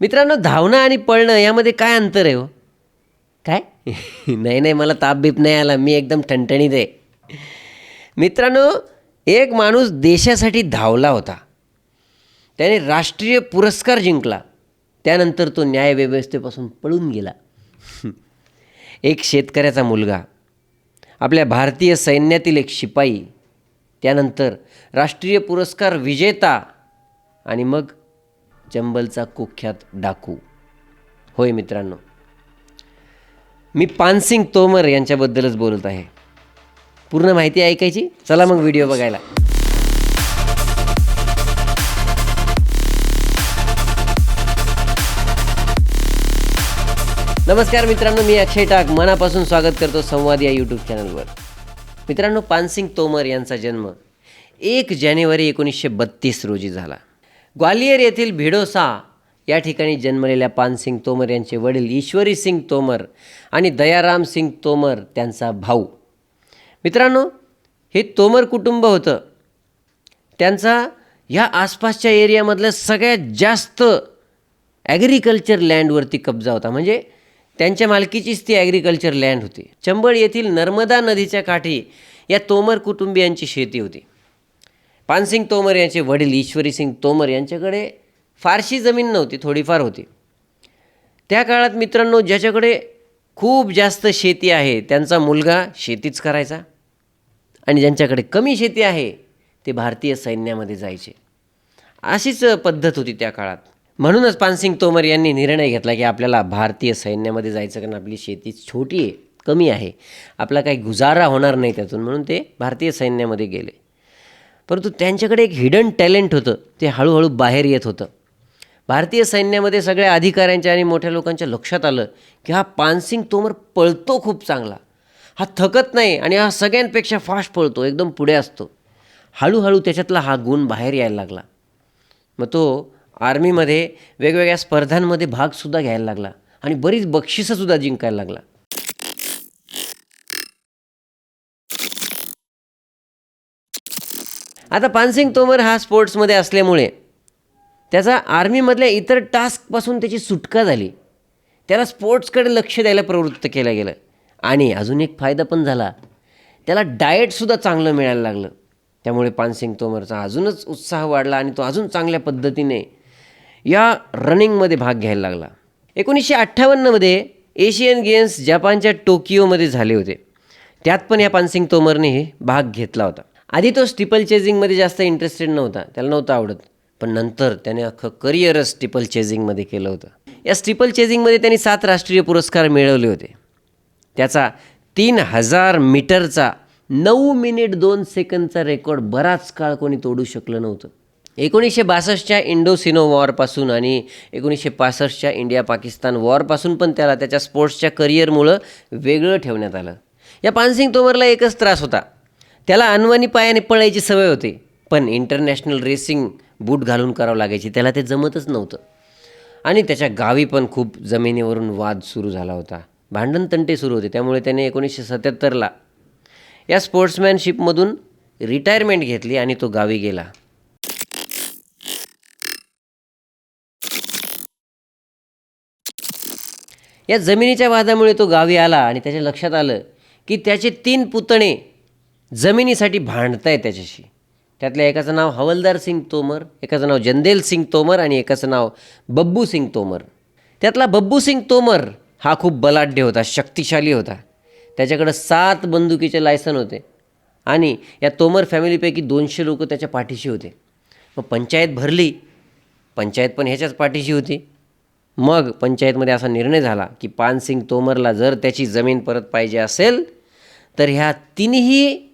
मित्रांनो धावणं आणि पळणं यामध्ये काय अंतर आहे हो? काय? नाही नाही मला ताप बीप नाही आला. मी एकदम ठणठणीत आहे. मित्रांनो एक माणूस देशासाठी धावला होता. त्याने राष्ट्रीय पुरस्कार जिंकला. त्यानंतर तो न्यायव्यवस्थेपासून पळून गेला. एक शेतकऱ्याचा मुलगा. आपल्या भारतीय सैन्यातील एक शिपाई. त्यानंतर राष्ट्रीय पुरस्कार विजेता. आणि मग चंबलचा कुख्यात डाकू. होय मित्रांनो मी पानसिंग तोमर यांच्याबद्दलच बोलत आहे. पूर्ण माहिती ऐकायची? चला मग व्हिडिओ बघायला. नमस्कार मित्रांनो मी अक्षय टाक. मनापासून स्वागत करतो संवाद या यूट्यूब चॅनलवर मित्रांनो पानसिंग तोमर यांचा जन्म एक जानेवारी एकोणीसशे बत्तीस रोजी झाला. ग्वालियर येथील भिडोसा या ठिकाणी जन्मलेल्या पानसिंग तोमर यांचे वडील ईश्वरी सिंग तोमर आणि दयाराम सिंग तोमर त्यांचा भाऊ. मित्रांनो हे तोमर कुटुंब होतं. त्यांचा ह्या आसपासच्या एरियामधलं सगळ्यात जास्त ॲग्रिकल्चर लँडवरती कब्जा होता. म्हणजे त्यांच्या मालकीचीच ती ॲग्रिकल्चर लँड होती. चंबळ येथील नर्मदा नदीच्या काठी या तोमर कुटुंबियांची शेती होती. पानसिंग तोमर यांचे वडील ईश्वरी सिंग तोमर यांच्याकडे फारशी जमीन नव्हती थोडीफार होती. त्या काळात मित्रांनो ज्याच्याकडे खूप जास्त शेती आहे त्यांचा मुलगा शेतीच करायचा आणि ज्यांच्याकडे कमी शेती आहे ते भारतीय सैन्यामध्ये जायचे. अशीच पद्धत होती त्या काळात. म्हणूनच पानसिंग तोमर यांनी निर्णय घेतला की आपल्याला भारतीय सैन्यामध्ये जायचं कारण आपली शेती छोटी आहे कमी आहे. आपला काही गुजारा होणार नाही त्यातून म्हणून ते भारतीय सैन्यामध्ये गेले. परंतु त्यांच्याकडे एक हिडन टॅलेंट होतं. ते हळूहळू बाहेर येत होतं. भारतीय सैन्यामध्ये सगळ्या अधिकाऱ्यांच्या आणि मोठ्या लोकांच्या लक्षात आलं की हा पानसिंग तोमर पळतो खूप चांगला. हा थकत नाही आणि हा सगळ्यांपेक्षा फास्ट पळतो एकदम पुढे असतो. हळूहळू त्याच्यातला हा गुण बाहेर यायला लागला. मग तो आर्मीमध्ये वेगवेगळ्या स्पर्धांमध्ये भागसुद्धा घ्यायला लागला आणि बरीच बक्षिसंसुद्धा जिंकायला लागला. आता पानसिंग तोमर हा स्पोर्ट्समध्ये असल्यामुळे त्याचा आर्मीमधल्या इतर टास्कपासून त्याची सुटका झाली. त्याला स्पोर्ट्सकडे लक्ष द्यायला प्रवृत्त केलं गेलं. आणि अजून एक फायदा पण झाला. त्याला डाएटसुद्धा चांगलं मिळायला लागलं. त्यामुळे पानसिंग तोमरचा अजूनच उत्साह वाढला आणि तो अजून चांगल्या पद्धतीने या रनिंगमध्ये भाग घ्यायला लागला. एकोणीसशे अठ्ठावन्नमध्ये एशियन गेम्स जपानच्या टोकियोमध्ये झाले होते. त्यात पण या पानसिंग तोमरने भाग घेतला होता. आधी तो स्टिपल चेझिंगमध्ये जास्त इंटरेस्टेड नव्हता. त्याला नव्हतं आवडत. पण नंतर त्याने अख्खं करिअरच स्टिपल चेझिंगमध्ये केलं होतं. या स्टिपल चेझिंगमध्ये त्यांनी सात राष्ट्रीय पुरस्कार मिळवले होते. त्याचा तीन हजार मीटरचा नऊ मिनिट दोन सेकंदचा रेकॉर्ड बराच काळ कोणी तोडू शकलं नव्हतं. एकोणीसशे बासष्टच्या इंडो सिनो वॉरपासून आणि एकोणीसशे पासष्टच्या इंडिया पाकिस्तान वॉरपासून पण त्याला त्याच्या स्पोर्ट्सच्या करिअरमुळं वेगळं ठेवण्यात आलं. या पानसिंग तोमरला एकच त्रास होता. त्याला अनवानी पायाने पळायची सवय होती. पण इंटरनॅशनल रेसिंग बूट घालून करावं लागायची. त्याला ते जमतच नव्हतं. आणि त्याच्या गावी पण खूप जमिनीवरून वाद सुरू झाला होता. भांडण तंटे सुरू होते. त्यामुळे त्याने एकोणीसशे सत्याहत्तरला या स्पोर्ट्समॅनशिपमधून रिटायरमेंट घेतली आणि तो गावी गेला. या जमिनीच्या वादामुळे तो गावी आला आणि त्याच्या लक्षात आलं की त्याचे तीन पुतणे जमिनीसाठी भांडताय त्याच्याशी. त्यातल्या एकाचं नाव हवलदार सिंग तोमर एकाचं नाव जंदेल सिंग तोमर आणि एकाचं नाव बब्बू सिंग तोमर. त्यातला बब्बू सिंग तोमर हा खूप बलाढ्य होता शक्तिशाली होता. त्याच्याकडं सात बंदुकीचे लायसन होते आणि या तोमर फॅमिलीपैकी दोनशे लोक त्याच्या पाठीशी होते. मग पंचायत भरली पंचायत पण ह्याच्याच पाठीशी होती. मग पंचायतमध्ये असा निर्णय झाला की पानसिंग तोमरला जर त्याची जमीन परत पाहिजे असेल तर ह्या तिन्ही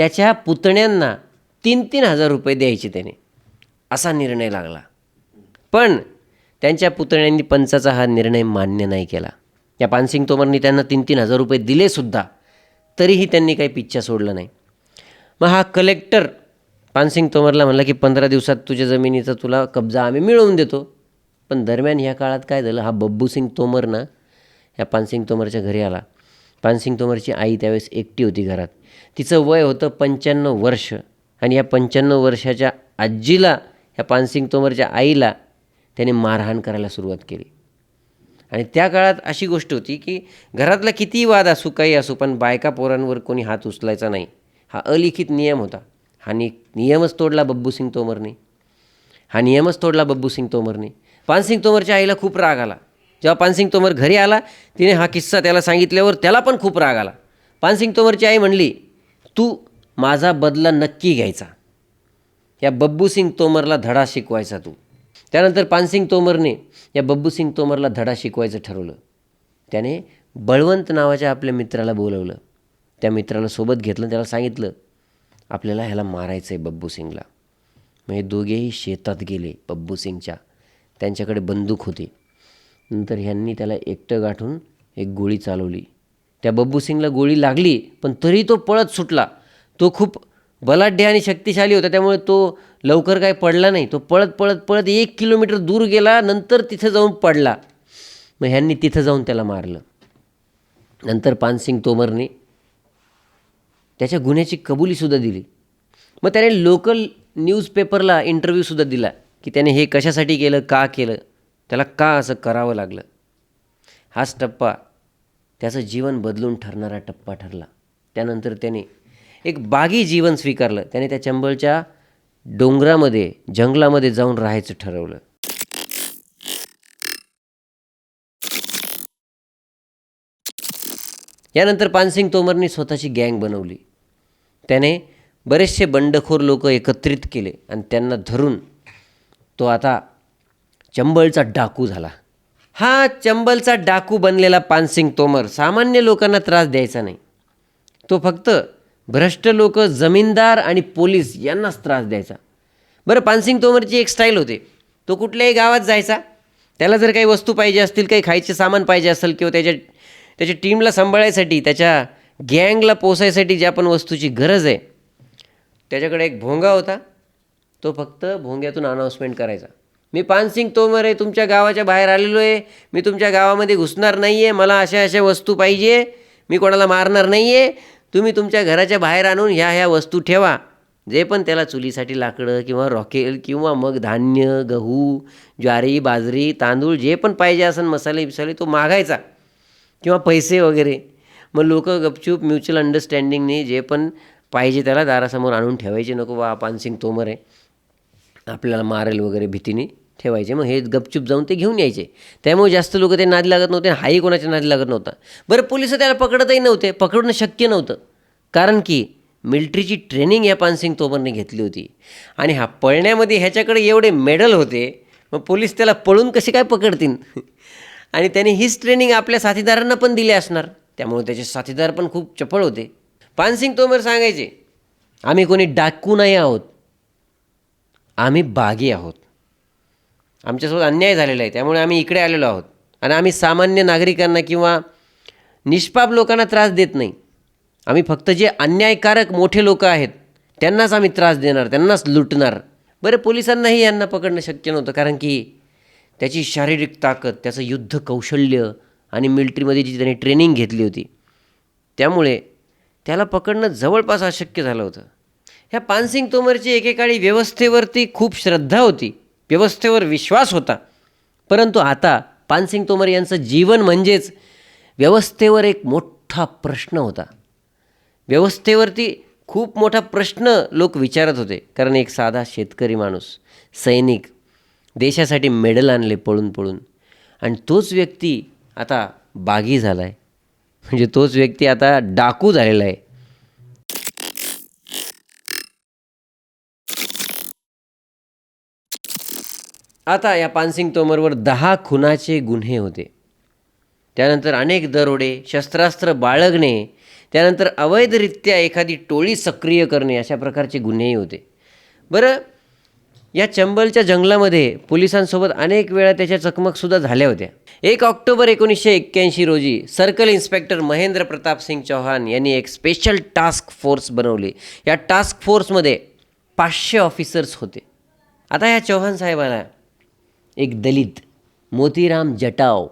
त्याच्या पुतण्यांना तीन तीन हजार रुपये द्यायचे त्याने. असा निर्णय लागला. पण त्यांच्या पुतण्यांनी पंचाचा हा निर्णय मान्य नाही केला. या पानसिंग तोमरनी त्यांना तीन तीन हजार रुपये दिलेसुद्धा तरीही त्यांनी काही पिच्छा सोडला नाही. मग हा कलेक्टर पानसिंग तोमरला म्हणला की पंधरा दिवसात तुझ्या जमिनीचा तुला कब्जा आम्ही मिळवून देतो. पण दरम्यान ह्या काळात काय झालं? हा बब्बू सिंग तोमर ना ह्या पानसिंग तोमरच्या घरी आला. पानसिंग तोमरची आई त्यावेळेस एकटी होती घरात. तिचं वय होतं पंच्याण्णव वर्ष. आणि या पंच्याण्णव वर्षाच्या आजीला ह्या पानसिंग तोमरच्या आईला त्याने मारहाण करायला सुरुवात केली. आणि त्या काळात अशी गोष्ट होती की घरातला कितीही वाद असू काही असू पण बायका पोरांवर कोणी हात उचलायचा नाही. हा अलिखित नियम होता. हा नि नियमच तोडला बब्बू सिंग तोमरने. हा नियमच तोडला बब्बू सिंग तोमरने. पानसिंग तोमरच्या आईला खूप राग आला. जेव्हा पानसिंग तोमर घरी आला तिने हा किस्सा त्याला सांगितल्यावर त्याला पण खूप राग आला. पानसिंग तोमरची आई म्हणली तू माझा बदला नक्की घ्यायचा. या बब्बूसिंग तोमरला धडा शिकवायचा तू. त्यानंतर पानसिंग तोमरने या बब्बूसिंग तोमरला धडा शिकवायचं ठरवलं. त्याने बळवंत नावाच्या आपल्या मित्राला बोलवलं. त्या मित्राला सोबत घेतलं त्याला सांगितलं आपल्याला ह्याला मारायचं आहे बब्बूसिंगला. मग हे दोघेही शेतात गेले बब्बूसिंगच्या. त्यांच्याकडे बंदूक होती. नंतर ह्यांनी त्याला एकटं गाठून एक गोळी चालवली. त्या बब्बू सिंगला गोळी लागली पण तरी तो पळत सुटला. तो खूप बलाढ्य आणि शक्तिशाली होता त्यामुळे तो लवकर काय पडला नाही. तो पळत पळत पळत एक किलोमीटर दूर गेला नंतर तिथं जाऊन पडला. मग ह्यांनी तिथं जाऊन त्याला मारलं. नंतर पानसिंग तोमरने त्याच्या गुन्ह्याची कबुलीसुद्धा दिली. मग त्याने लोकल न्यूजपेपरला इंटरव्ह्यूसुद्धा दिला की त्याने हे कशासाठी केलं का केलं. त्याला का असं करावं लागलं? हाच टप्पा त्याचं जीवन बदलून ठरणारा टप्पा ठरला. त्यानंतर त्याने एक बागी जीवन स्वीकारलं. त्याने त्या चंबळच्या डोंगरामध्ये जंगलामध्ये जाऊन राहायचं ठरवलं. यानंतर पानसिंग तोमरने स्वतःची गँग बनवली. त्याने बरेचसे बंडखोर लोक एकत्रित केले आणि त्यांना धरून तो आता चंबळचा डाकू झाला. हा चंबलचा डाकू बनलेला पानसिंग तोमर सामान्य लोकांना त्रास द्यायचा नाही. तो फक्त भ्रष्ट लोक जमीनदार आणि पोलीस यांनाच त्रास द्यायचा. बरं पानसिंग तोमरची एक स्टाईल होते. तो कुठल्याही गावात जायचा. त्याला जर काही वस्तू पाहिजे असतील काही खायचे सामान पाहिजे असेल किंवा त्याच्या त्याच्या टीमला सांभाळायसाठी त्याच्या गँगला पोसायसाठी ज्या पण वस्तूची गरज आहे त्याच्याकडे एक भोंगा होता. तो फक्त भोंग्यातून अनाऊन्समेंट करायचा. मी पानसिंग तोमर आहे तुमच्या गावाच्या बाहेर आलेलो आहे. मी तुमच्या गावामध्ये घुसणार नाही आहे मला अशा अशा वस्तू पाहिजे. मी कोणाला मारणार नाही आहे तुम्ही तुमच्या घराच्या बाहेर आणून ह्या ह्या वस्तू ठेवा. जे पण त्याला चुलीसाठी लाकडं किंवा रॉकेल किंवा मग धान्य गहू ज्वारी बाजरी तांदूळ जे पण पाहिजे असेल मसाले बिसाले तो मागायचा. किंवा पैसे वगैरे. मग लोक गपचूप म्युच्युअल अंडरस्टँडिंगने जे पण पाहिजे त्याला दारासमोर आणून ठेवायचे. नको बा पानसिंग तोमर आहे. आपल्याला मारेल वगैरे भीतीने. ठेवायचे. मग हे गपचूप जाऊन ते घेऊन यायचे. त्यामुळे जास्त लोक ते नादी लागत नव्हते हाही कोणाच्या नादी लागत नव्हता. बरं पोलीस त्याला पकडतही नव्हते. पकडणं शक्य नव्हतं. कारण की मिल्ट्रीची ट्रेनिंग या पानसिंग तोमरने घेतली होती. आणि हा पळण्यामध्ये ह्याच्याकडे एवढे मेडल होते मग पोलीस त्याला पळून कसे काय पकडतील? आणि त्याने हीच ट्रेनिंग आपल्या साथीदारांना पण दिली असणार. त्यामुळे त्याचे साथीदार पण खूप चपळ होते. पानसिंग तोमर सांगायचे आम्ही कोणी डाकू नाही आहोत. आम्ही बागी आहोत. आमच्यासोबत अन्याय झालेला आहे त्यामुळे आम्ही इकडे आलेलो आहोत. आणि आम्ही सामान्य नागरिकांना किंवा निष्पाप लोकांना त्रास देत नाही. आम्ही फक्त जे अन्यायकारक मोठे लोक आहेत त्यांनाच आम्ही त्रास देणार त्यांनाच लुटणार. बरं पोलिसांनाही यांना पकडणं शक्य नव्हतं कारण की त्याची शारीरिक ताकद त्याचं युद्ध कौशल्य आणि मिलिटरीमध्ये जी त्याने ट्रेनिंग घेतली होती त्यामुळे त्याला पकडणं जवळपास अशक्य झालं होतं. ह्या पानसिंग तोमरची एकेकाळी व्यवस्थेवरती खूप श्रद्धा होती. व्यवस्थेवर विश्वास होता. परंतु आता पानसिंग तोमर यांचं जीवन म्हणजेच व्यवस्थेवर एक मोठा प्रश्न होता. व्यवस्थेवरती खूप मोठा प्रश्न लोक विचारत होते. कारण एक साधा शेतकरी माणूस सैनिक देशासाठी मेडल आणले पळून पळून. आणि तोच व्यक्ती आता बागी झाला आहे म्हणजे तोच व्यक्ती आता डाकू झालेला आहे. आता या पानसिंग तोमरवर दहा खुनाचे गुन्हे होते. त्यानंतर अनेक दरोडे शस्त्रास्त्र बाळगणे त्यानंतर अवैधरित्या एखादी टोळी सक्रिय करणे अशा प्रकारचे गुन्हेही होते. बरं या चंबलच्या जंगलामध्ये पोलिसांसोबत अनेक वेळा त्याच्या चकमकसुद्धा झाल्या होत्या. एक ऑक्टोबर एकोणीसशे एक्क्याऐंशी रोजी सर्कल इन्स्पेक्टर महेंद्र प्रताप सिंग चौहान यांनी एक स्पेशल टास्क फोर्स बनवली. या टास्क फोर्समध्ये पाचशे ऑफिसर्स होते. आता या चौहान साहेबाला एक दलित मोतीराम जटाव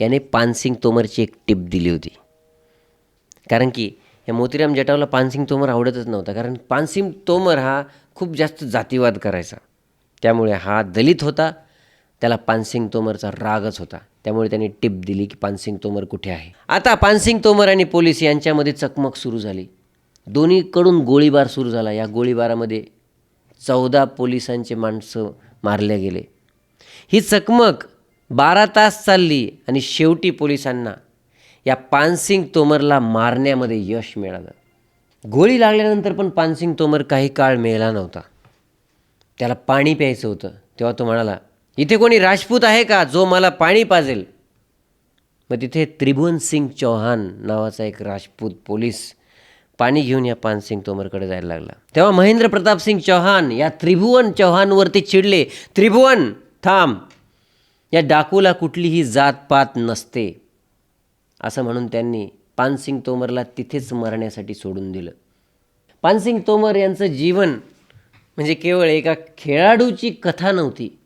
याने पानसिंग तोमरची एक टिप दिली होती. कारण की या मोतीराम जटावला पानसिंग तोमर आवडतच नव्हता. कारण पानसिंग तोमर हा खूप जास्त जातीवाद करायचा. त्यामुळे हा दलित होता त्याला पानसिंग तोमरचा रागच होता. त्यामुळे त्यांनी टिप दिली की पानसिंग तोमर कुठे आहे? आता पानसिंग तोमर आणि पोलीस यांच्यामध्ये चकमक सुरू झाली. दोन्हीकडून गोळीबार सुरू झाला. या गोळीबारामध्ये चौदा पोलिसांचे माणसं मारले गेले. ही चकमक बारा तास चालली आणि शेवटी पोलिसांना या पानसिंग तोमरला मारण्यामध्ये यश मिळालं. गोळी लागल्यानंतर पण पानसिंग तोमर काही काळ मिळाला नव्हता. त्याला पाणी प्यायचं होतं. तेव्हा तो म्हणाला इथे कोणी राजपूत आहे का जो मला पाणी पाजेल? मग तिथे त्रिभुवन सिंग चौहान नावाचा एक राजपूत पोलीस पाणी घेऊन या पानसिंग तोमरकडे जायला लागला. तेव्हा महेंद्र प्रताप सिंग चौहान या त्रिभुवन चौहानवरती चिडले. त्रिभुवन थांब. या डाकूला कुठलीही जातपात नसते असं म्हणून त्यांनी पानसिंग तोमरला तिथेच मरण्यासाठी सोडून दिलं. पानसिंग तोमर यांचं जीवन म्हणजे केवळ एका खेळाडूची कथा नव्हती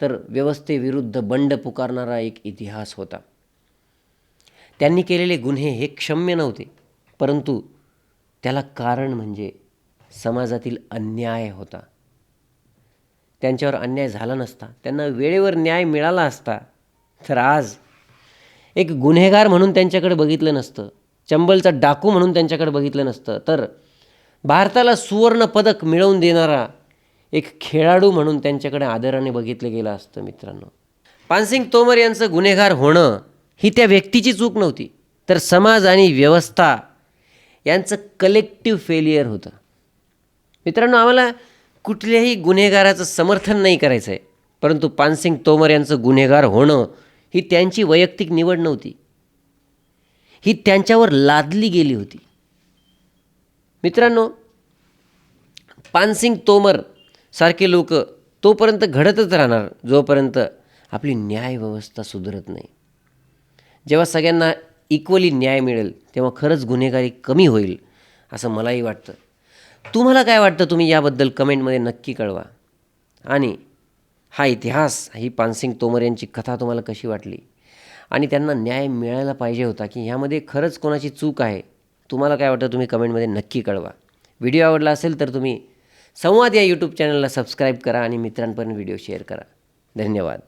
तर व्यवस्थेविरुद्ध बंड पुकारणारा एक इतिहास होता. त्यांनी केलेले गुन्हे हे क्षम्य नव्हते परंतु त्याला कारण म्हणजे समाजातील अन्याय होता. त्यांच्यावर अन्याय झाला नसता त्यांना वेळेवर न्याय मिळाला असता तर आज एक गुन्हेगार म्हणून त्यांच्याकडे बघितलं नसतं चंबलचा डाकू म्हणून त्यांच्याकडे बघितलं नसतं तर भारताला सुवर्ण पदक मिळवून देणारा एक खेळाडू म्हणून त्यांच्याकडे आदराने बघितलं गेलं असतं मित्रांनो. पानसिंग तोमर यांचं गुन्हेगार होणं ही त्या व्यक्तीची चूक नव्हती तर समाज आणि व्यवस्था यांचं कलेक्टिव्ह फेलियर होतं. मित्रांनो आम्हाला कुठल्याही गुन्हेगाराचं समर्थन नाही करायचं आहे परंतु पानसिंग तोमर यांचं गुन्हेगार होणं ही त्यांची वैयक्तिक निवड नव्हती. ही त्यांच्यावर लादली गेली होती. मित्रांनो पानसिंग तोमर सारखे लोक तोपर्यंत घडतच राहणार जोपर्यंत आपली न्यायव्यवस्था सुधरत नाही. जेव्हा सगळ्यांना इक्वली न्याय मिळेल तेव्हा खरंच गुन्हेगारी कमी होईल असं मलाही वाटतं. तुम्हाला काय वाटतं तुम्ही याबद्दल कमेंटमध्ये नक्की कळवा. आणि हा इतिहास ही पानसिंग तोमर यांची कथा तुम्हाला कशी वाटली? आणि त्यांना न्याय मिळायला पाहिजे होता की ह्यामध्ये खरंच कोणाची चूक आहे? तुम्हाला काय वाटतं तुम्ही कमेंटमध्ये नक्की कळवा. व्हिडिओ आवडला असेल तर तुम्ही संवाद या यूट्यूब चॅनलला सबस्क्राईब करा आणि मित्रांपर्यंत व्हिडिओ शेअर करा. धन्यवाद.